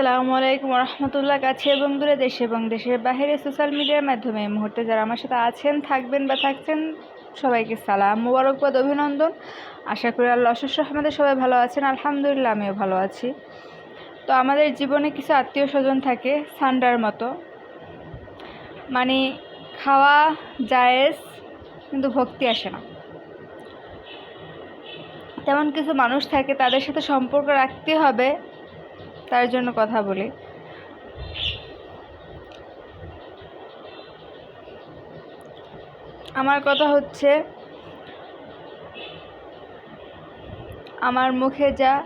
আসসালামু আলাইকুম রহমতুল্লাহ, কাছে এবং দূরে দেশে এবং দেশের বাইরে সোশ্যাল মিডিয়ার মাধ্যমে। এই মুহূর্তে যারা আমার সাথে আছেন, থাকবেন বা থাকছেন, সবাইকে সালাম, মুবারকবাদ, অভিনন্দন। আশা করি আল্লাহ অশেষ আমাদের সবাই ভালো আছেন। আলহামদুলিল্লাহ, আমিও ভালো আছি। তো আমাদের জীবনে কিছু আত্মীয় স্বজন থাকে, সান্ডার মতো। মানে খাওয়া জায়েজ, কিন্তু ভক্তি আসে না। তেমন কিছু মানুষ থাকে, তাদের সাথে সম্পর্ক রাখতে হবে। তার জন্য কথা বলি। আমার কথা হচ্ছে, আমার মুখে যা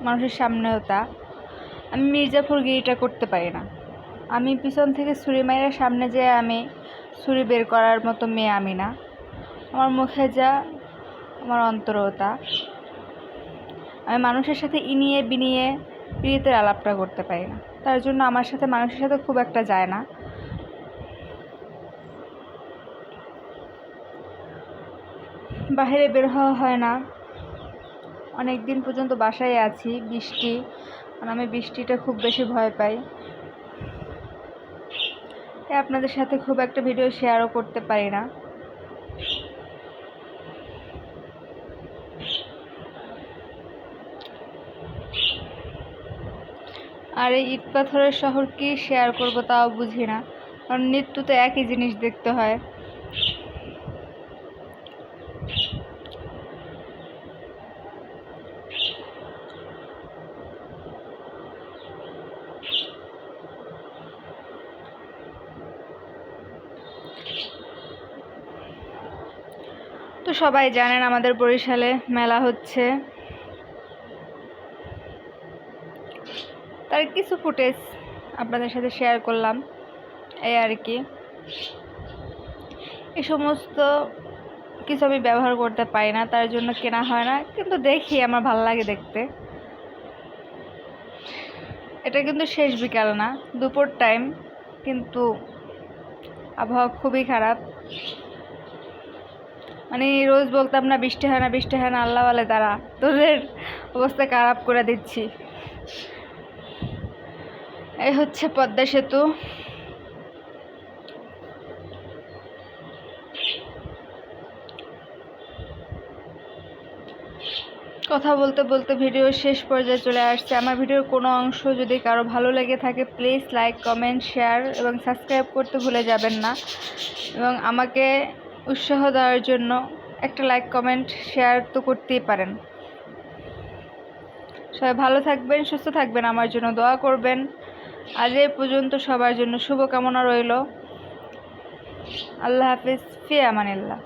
মানুষের সামনেও তা। আমি মির্জাপুর গিরিটা করতে পারি না। আমি পিছন থেকে ছুরি মাইরা সামনে যেয়ে আমি ছুরি বের করার মতো মেয়ে আমি না। আমার মুখে যা, আমার অন্তরও তা। আমি মানুষের সাথে ইনিয়ে বিনিয়ে প্রীতের আলাপটা করতে পারি না। তার জন্য আমার সাথে মানুষের সাথে খুব একটা যায় না। বাইরে বের হওয়া হয় না। অনেক দিন পর্যন্ত বাসায় আছি, বৃষ্টি। আর আমি বৃষ্টিটা খুব বেশি ভয় পাই। তাই আপনাদের সাথে খুব একটা ভিডিও শেয়ারও করতে পারি না। আর এই ইট পাথরের শহর কি শেয়ার করব তাও বুঝি না, কারণ নিত্য তো একই জিনিস দেখতে হয়। তো সবাই জানেন আমাদের বরিশালে মেলা হচ্ছে। তার কিছু ফুটেজ আপনাদের সাথে শেয়ার করলাম, এই আর কি। এই সমস্ত কিছু আমি ব্যবহার করতে পারি না, তার জন্য কেনা হয় না, কিন্তু দেখি, আমার ভালো লাগে দেখতে। এটা কিন্তু শেষ বিকাল না, দুপুর টাইম কিন্তু আবহাওয়া খুবই খারাপ। মানে রোজ বলতাম না বৃষ্টি হয় না, বৃষ্টি হয় না, আল্লাহ বলে তারা। তোদের অবস্থা খারাপ করে দিচ্ছি। এই হচ্ছে পদ্মা সেতু। কথা বলতে বলতে ভিডিও শেষ পর্যায়ে চলে আসছে। আমার ভিডিওর কোনো অংশ যদি কারও ভালো লেগে থাকে প্লিজ লাইক কমেন্ট শেয়ার এবং সাবস্ক্রাইব করতে ভুলে যাবেন না। এবং আমাকে উৎসাহ দেওয়ার জন্য একটা লাইক কমেন্ট শেয়ার তো করতেই পারেন। সবাই ভালো থাকবেন, সুস্থ থাকবেন, আমার জন্য দোয়া করবেন। আজ এ পর্যন্ত সবার জন্য শুভকামনা রইল। আল্লাহ হাফিজ ফিয়া আমানিল্লাহ